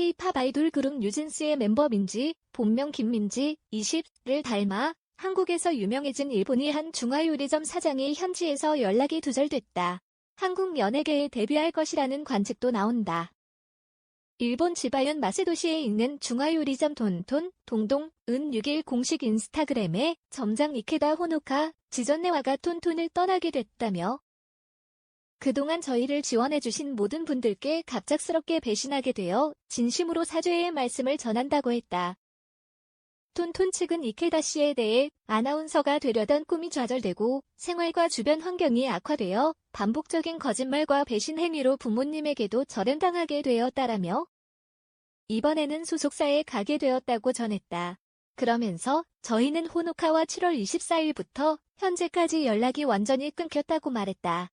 K-팝 아이돌 그룹 뉴진스의 멤버 민지, 본명 김민지, 20를 닮아 한국에서 유명해진 일본의 한 중화요리점 사장이 현지에서 연락이 두절됐다. 한국 연예계에 데뷔할 것이라는 관측도 나온다. 일본 지바현 마세도시에 있는 중화요리점 돈톤, 동동, 은 6일 공식 인스타그램에 점장 이케다 호노카, 지전네와가 톤톤을 떠나게 됐다며 그동안 저희를 지원해주신 모든 분들께 갑작스럽게 배신하게 되어 진심으로 사죄의 말씀을 전한다고 했다. 톤톤 측은 이케다 씨에 대해 아나운서가 되려던 꿈이 좌절되고 생활과 주변 환경이 악화되어 반복적인 거짓말과 배신 행위로 부모님에게도 절연당하게 되었다라며 이번에는 소속사에 가게 되었다고 전했다. 그러면서 저희는 호노카와 7월 24일부터 현재까지 연락이 완전히 끊겼다고 말했다.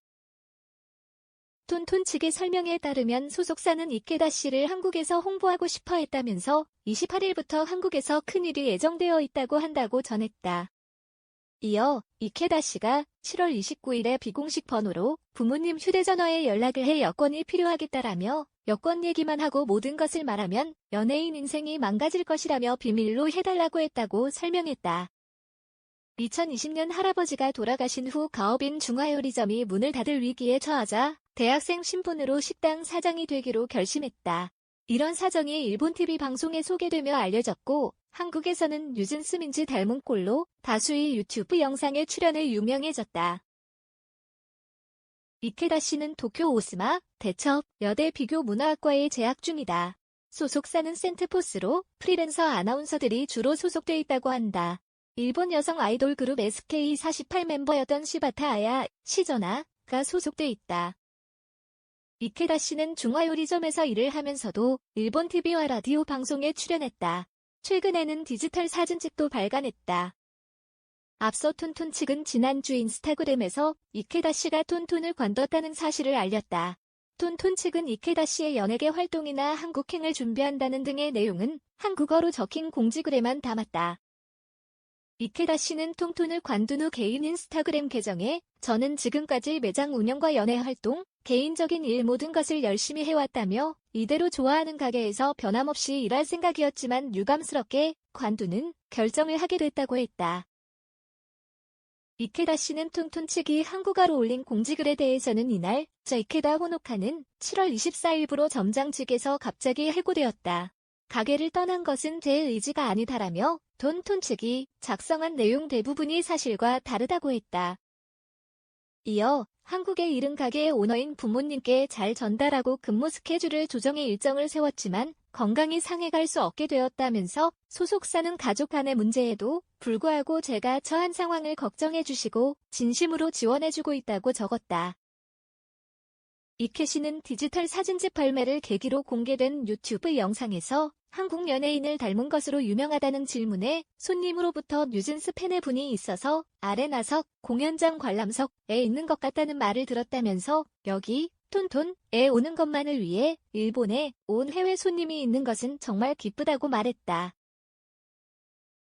톤톤 측의 설명에 따르면 소속사는 이케다 씨를 한국에서 홍보하고 싶어 했다면서 28일부터 한국에서 큰일이 예정되어 있다고 한다고 전했다. 이어 이케다 씨가 7월 29일에 비공식 번호로 부모님 휴대전화에 연락을 해 여권이 필요하겠다라며 여권 얘기만 하고 모든 것을 말하면 연예인 인생이 망가질 것이라며 비밀로 해달라고 했다고 설명했다. 2020년 할아버지가 돌아가신 후 가업인 중화요리점이 문을 닫을 위기에 처하자 대학생 신분으로 식당 사장이 되기로 결심했다. 이런 사정이 일본 TV 방송에 소개되며 알려졌고 한국에서는 뉴진스 민지 닮은 꼴로 다수의 유튜브 영상에 출연해 유명해졌다. 이케다 씨는 도쿄 오스마, 대첩, 여대 비교 문화학과에 재학 중이다. 소속사는 센트포스로 프리랜서 아나운서들이 주로 소속돼 있다고 한다. 일본 여성 아이돌 그룹 SK48 멤버였던 시바타 아야, 시저나가 소속돼 있다. 이케다 씨는 중화요리점에서 일을 하면서도 일본 TV와 라디오 방송에 출연했다. 최근에는 디지털 사진집도 발간했다. 앞서 톤톤 측은 지난주 인스타그램에서 이케다 씨가 톤톤을 관뒀다는 사실을 알렸다. 톤톤 측은 이케다 씨의 연예계 활동이나 한국행을 준비한다는 등의 내용은 한국어로 적힌 공지글에만 담았다. 이케다 씨는 톤톤을 관둔 후 개인 인스타그램 계정에 저는 지금까지 매장 운영과 연애 활동, 개인적인 일 모든 것을 열심히 해왔다며 이대로 좋아하는 가게에서 변함없이 일할 생각이었지만 유감스럽게 관두는 결정을 하게 됐다고 했다. 이케다 씨는 톤톤 측이 한국어로 올린 공지글에 대해서는 이날 저 이케다 호노카는 7월 24일부로 점장 측에서 갑자기 해고되었다. 가게를 떠난 것은 제 의지가 아니다라며 돈톤 측이 작성한 내용 대부분이 사실과 다르다고 했다. 이어 한국에 이른 가게의 오너인 부모님께 잘 전달하고 근무 스케줄을 조정해 일정을 세웠지만 건강이 상해갈 수 없게 되었다면서 소속사는 가족 간의 문제에도 불구하고 제가 처한 상황을 걱정해 주시고 진심으로 지원해 주고 있다고 적었다. 이케 씨는 디지털 사진집 발매를 계기로 공개된 유튜브 영상에서 한국 연예인을 닮은 것으로 유명하다는 질문에 손님으로부터 뉴진스 팬의 분이 있어서 아레나석, 공연장 관람석에 있는 것 같다는 말을 들었다면서 여기 톤톤에 오는 것만을 위해 일본에 온 해외 손님이 있는 것은 정말 기쁘다고 말했다.